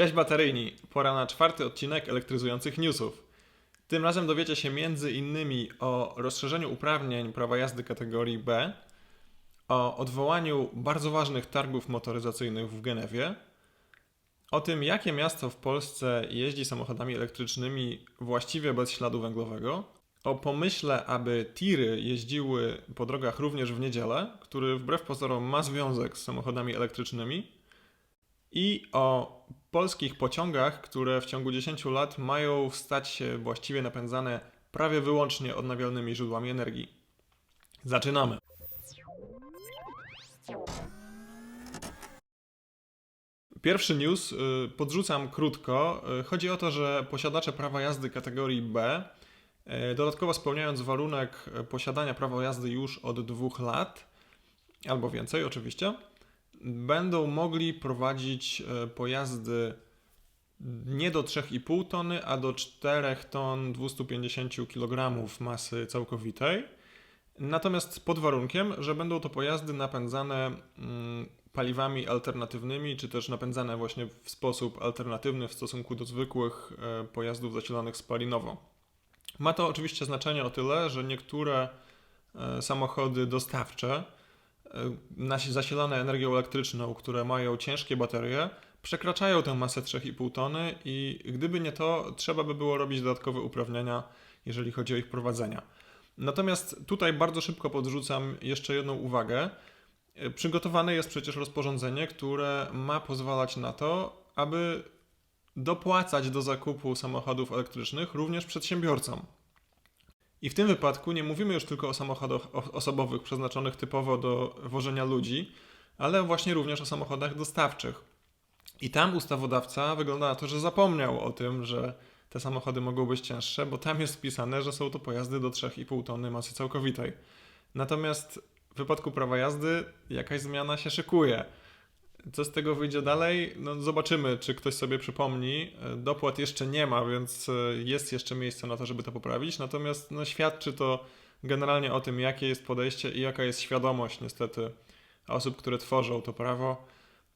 Cześć bateryjni, pora na czwarty odcinek elektryzujących newsów. Tym razem dowiecie się między innymi o rozszerzeniu uprawnień prawa jazdy kategorii B, o odwołaniu bardzo ważnych targów motoryzacyjnych w Genewie, o tym jakie miasto w Polsce jeździ samochodami elektrycznymi właściwie bez śladu węglowego, o pomyśle, aby tiry jeździły po drogach również w niedzielę, który wbrew pozorom ma związek z samochodami elektrycznymi, i o polskich pociągach, które w ciągu 10 lat mają stać się właściwie napędzane prawie wyłącznie odnawialnymi źródłami energii. Zaczynamy. Pierwszy news y, podrzucam krótko. Y, Chodzi o to, że posiadacze prawa jazdy kategorii B, y, dodatkowo spełniając warunek posiadania prawa jazdy już od dwóch lat, albo więcej oczywiście, będą mogli prowadzić e, pojazdy nie do 3,5 tony, a do 4 ton 250 kg masy całkowitej. Natomiast pod warunkiem, że będą to pojazdy napędzane mm, paliwami alternatywnymi, czy też napędzane właśnie w sposób alternatywny w stosunku do zwykłych e, pojazdów zasilanych spalinowo. Ma to oczywiście znaczenie o tyle, że niektóre e, samochody dostawcze, zasilane energią elektryczną, które mają ciężkie baterie, przekraczają tę masę 3,5 tony i gdyby nie to, trzeba by było robić dodatkowe uprawnienia, jeżeli chodzi o ich prowadzenia. Natomiast tutaj bardzo szybko podrzucam jeszcze jedną uwagę. Przygotowane jest przecież rozporządzenie, które ma pozwalać na to, aby dopłacać do zakupu samochodów elektrycznych również przedsiębiorcom. I w tym wypadku nie mówimy już tylko o samochodach osobowych przeznaczonych typowo do wożenia ludzi, ale właśnie również o samochodach dostawczych. I tam ustawodawca wygląda na to, że zapomniał o tym, że te samochody mogą być cięższe, bo tam jest wpisane, że są to pojazdy do 3,5 tony masy całkowitej. Natomiast w wypadku prawa jazdy jakaś zmiana się szykuje. Co z tego wyjdzie dalej? No zobaczymy, czy ktoś sobie przypomni. E, Dopłat jeszcze nie ma, więc e, jest jeszcze miejsce na to, żeby to poprawić. Natomiast no, świadczy to generalnie o tym, jakie jest podejście i jaka jest świadomość niestety osób, które tworzą to prawo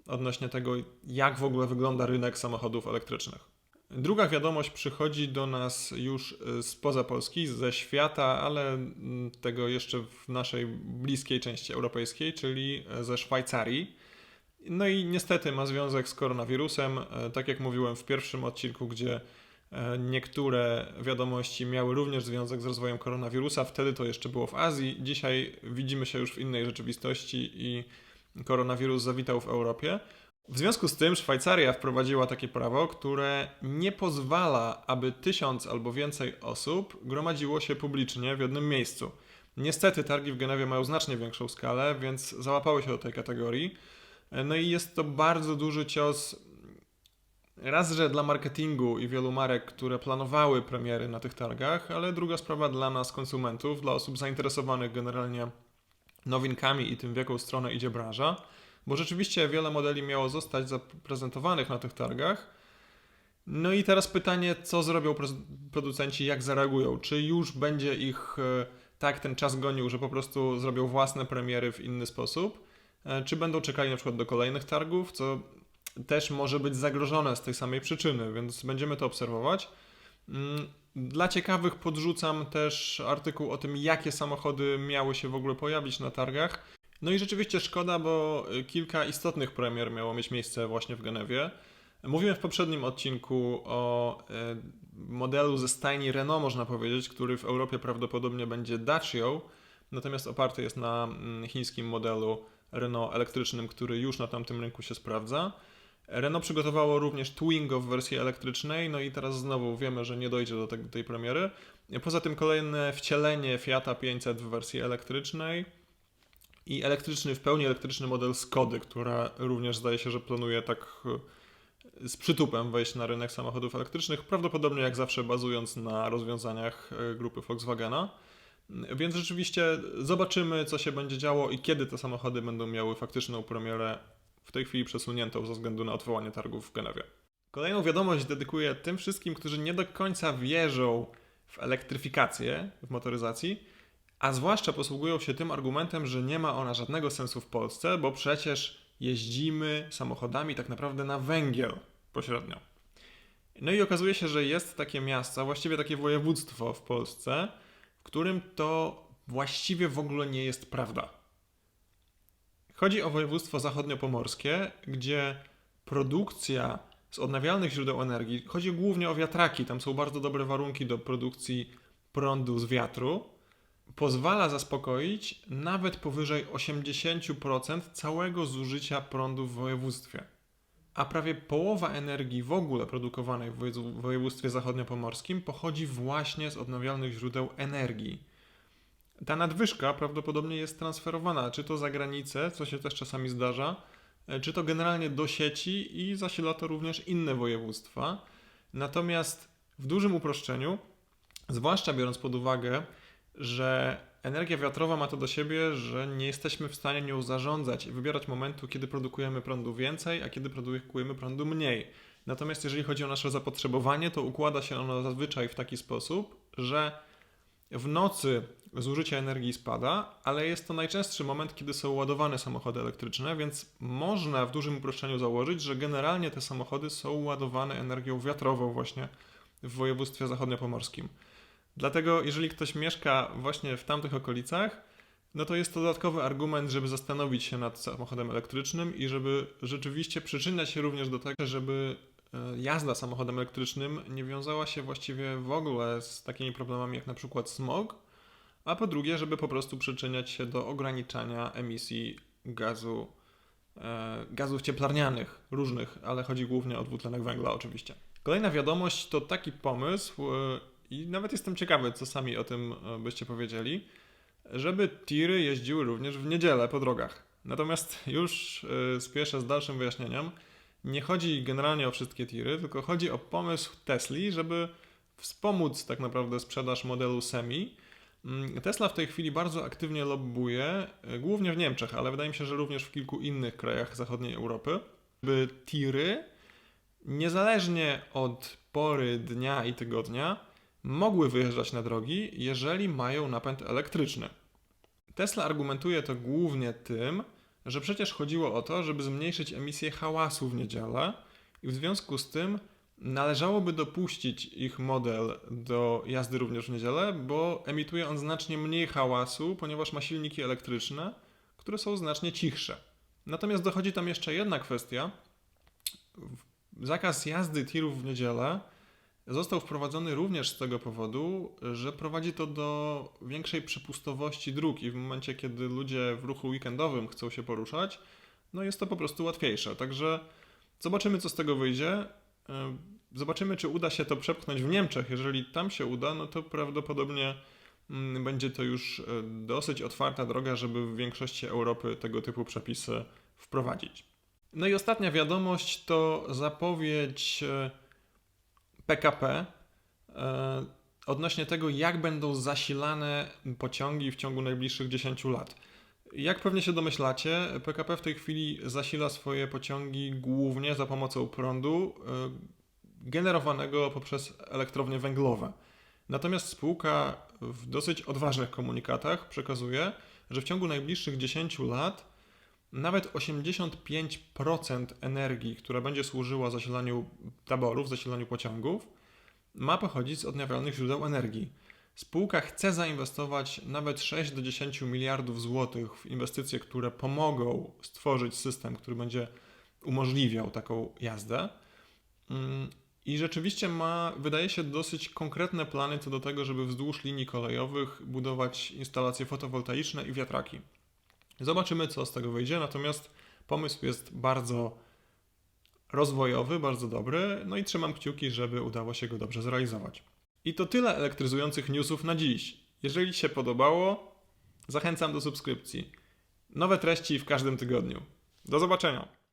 odnośnie tego, jak w ogóle wygląda rynek samochodów elektrycznych. Druga wiadomość przychodzi do nas już e, spoza Polski, ze świata, ale mm, tego jeszcze w naszej bliskiej części europejskiej, czyli ze Szwajcarii. No i niestety ma związek z koronawirusem. E, Tak jak mówiłem w pierwszym odcinku, gdzie e, niektóre wiadomości miały również związek z rozwojem koronawirusa, wtedy to jeszcze było w Azji. Dzisiaj widzimy się już w innej rzeczywistości i koronawirus zawitał w Europie. W związku z tym Szwajcaria wprowadziła takie prawo, które nie pozwala, aby tysiąc albo więcej osób gromadziło się publicznie w jednym miejscu. Niestety targi w Genewie mają znacznie większą skalę, więc załapały się do tej kategorii. No i jest to bardzo duży cios. Raz, że dla marketingu i wielu marek, które planowały premiery na tych targach, ale druga sprawa dla nas, konsumentów, dla osób zainteresowanych generalnie nowinkami i tym, w jaką stronę idzie branża, bo rzeczywiście wiele modeli miało zostać zaprezentowanych na tych targach. No i teraz pytanie, co zrobią producenci, jak zareagują? Czy już będzie ich e, tak ten czas gonił, że po prostu zrobią własne premiery w inny sposób? E, Czy będą czekali na przykład do kolejnych targów, co też może być zagrożone z tej samej przyczyny, więc będziemy to obserwować. Mm, Dla ciekawych podrzucam też artykuł o tym, jakie samochody miały się w ogóle pojawić na targach. No i rzeczywiście szkoda, bo y, kilka istotnych premier miało mieć miejsce właśnie w Genewie. Mówiłem w poprzednim odcinku o e, modelu ze stajni Renault, można powiedzieć, który w Europie prawdopodobnie będzie Dacią, natomiast oparty jest na mm, chińskim modelu Renault elektrycznym, który już na tamtym rynku się sprawdza. Renault przygotowało również Twingo w wersji elektrycznej, no i teraz znowu wiemy, że nie dojdzie do te- tej premiery. Poza tym kolejne wcielenie Fiata 500 w wersji elektrycznej i elektryczny, w pełni elektryczny model Skody, która również zdaje się, że planuje tak e, z przytupem wejść na rynek samochodów elektrycznych, prawdopodobnie jak zawsze bazując na rozwiązaniach e, grupy Volkswagena. Więc rzeczywiście zobaczymy, co się będzie działo i kiedy te samochody będą miały faktyczną premierę, w tej chwili przesuniętą ze względu na odwołanie targów w Genewie. Kolejną wiadomość dedykuję tym wszystkim, którzy nie do końca wierzą w elektryfikację w motoryzacji, a zwłaszcza posługują się tym argumentem, że nie ma ona żadnego sensu w Polsce, bo przecież jeździmy samochodami tak naprawdę na węgiel. pośrednio. No i okazuje się, że jest takie miasto, właściwie takie województwo w Polsce, którym to właściwie w ogóle nie jest prawda. Chodzi o województwo zachodniopomorskie, gdzie produkcja z odnawialnych źródeł energii, chodzi głównie o wiatraki, tam są bardzo dobre warunki do produkcji prądu z wiatru, pozwala zaspokoić nawet powyżej 80% całego zużycia prądu w województwie. A prawie połowa energii w ogóle produkowanej w wojew- w województwie zachodniopomorskim pochodzi właśnie z odnawialnych źródeł energii. Ta nadwyżka prawdopodobnie jest transferowana, czy to za granicę, co się też czasami zdarza, e, czy to generalnie do sieci i zasila to również inne województwa. Natomiast w dużym uproszczeniu, zwłaszcza biorąc pod uwagę, że energia wiatrowa ma to do siebie, że nie jesteśmy w stanie nią zarządzać i wybierać momentu, kiedy produkujemy prądu więcej, a kiedy produkujemy prądu mniej. Natomiast jeżeli chodzi o nasze zapotrzebowanie, to układa się ono zazwyczaj w taki sposób, że w nocy zużycie energii spada, ale jest to najczęstszy moment, kiedy są ładowane samochody elektryczne, więc można w dużym uproszczeniu założyć, że generalnie te samochody są ładowane energią wiatrową właśnie w województwie zachodniopomorskim. Dlatego, jeżeli ktoś mieszka właśnie w tamtych okolicach, no to jest to dodatkowy argument, żeby zastanowić się nad samochodem elektrycznym i żeby rzeczywiście przyczyniać się również do tego, żeby e, jazda samochodem elektrycznym nie wiązała się właściwie w ogóle z takimi problemami jak na przykład smog, a po drugie, żeby po prostu przyczyniać się do ograniczania emisji gazu, e, gazów cieplarnianych różnych, ale chodzi głównie o dwutlenek węgla oczywiście. Kolejna wiadomość to taki pomysł e, i nawet jestem ciekawy, co sami o tym e, byście powiedzieli, żeby tiry jeździły również w niedzielę po drogach. Natomiast już e, spieszę z dalszym wyjaśnieniem. Nie chodzi generalnie o wszystkie tiry, tylko chodzi o pomysł Tesli, żeby wspomóc tak naprawdę sprzedaż modelu Semi. Mm, Tesla w tej chwili bardzo aktywnie lobbuje, e, głównie w Niemczech, ale wydaje mi się, że również w kilku innych krajach zachodniej Europy, by tiry niezależnie od pory dnia i tygodnia mogły wyjeżdżać na drogi, jeżeli mają napęd elektryczny. Tesla argumentuje to głównie tym, że przecież chodziło o to, żeby zmniejszyć emisję hałasu w niedzielę i w związku z tym należałoby dopuścić ich model do jazdy również w niedzielę, bo emituje on znacznie mniej hałasu, ponieważ ma silniki elektryczne, które są znacznie cichsze. Natomiast dochodzi tam jeszcze jedna kwestia. Zakaz jazdy tirów w niedzielę został wprowadzony również z tego powodu, że prowadzi to do większej przepustowości dróg i w momencie, kiedy ludzie w ruchu weekendowym chcą się poruszać, no jest to po prostu łatwiejsze. Także zobaczymy, co z tego wyjdzie. E, Zobaczymy, czy uda się to przepchnąć w Niemczech. Jeżeli tam się uda, no to prawdopodobnie mm, będzie to już e, dosyć otwarta droga, żeby w większości Europy tego typu przepisy wprowadzić. No i ostatnia wiadomość to zapowiedź e, PKP e, odnośnie tego, jak będą zasilane pociągi w ciągu najbliższych 10 lat. Jak pewnie się domyślacie, PKP w tej chwili zasila swoje pociągi głównie za pomocą prądu e, generowanego poprzez elektrownie węglowe. Natomiast spółka w dosyć odważnych komunikatach przekazuje, że w ciągu najbliższych 10 lat nawet 85% energii, która będzie służyła zasilaniu taborów, zasilaniu pociągów, ma pochodzić z odnawialnych źródeł energii. Spółka chce zainwestować nawet 6 do 10 miliardów złotych w inwestycje, które pomogą stworzyć system, który będzie umożliwiał taką jazdę. Mm, I rzeczywiście ma, wydaje się, dosyć konkretne plany co do tego, żeby wzdłuż linii kolejowych budować instalacje fotowoltaiczne i wiatraki. Zobaczymy, co z tego wyjdzie, natomiast pomysł jest bardzo rozwojowy, bardzo dobry, no i trzymam kciuki, żeby udało się go dobrze zrealizować. I to tyle elektryzujących newsów na dziś. Jeżeli się podobało, zachęcam do subskrypcji. Nowe treści w każdym tygodniu. Do zobaczenia!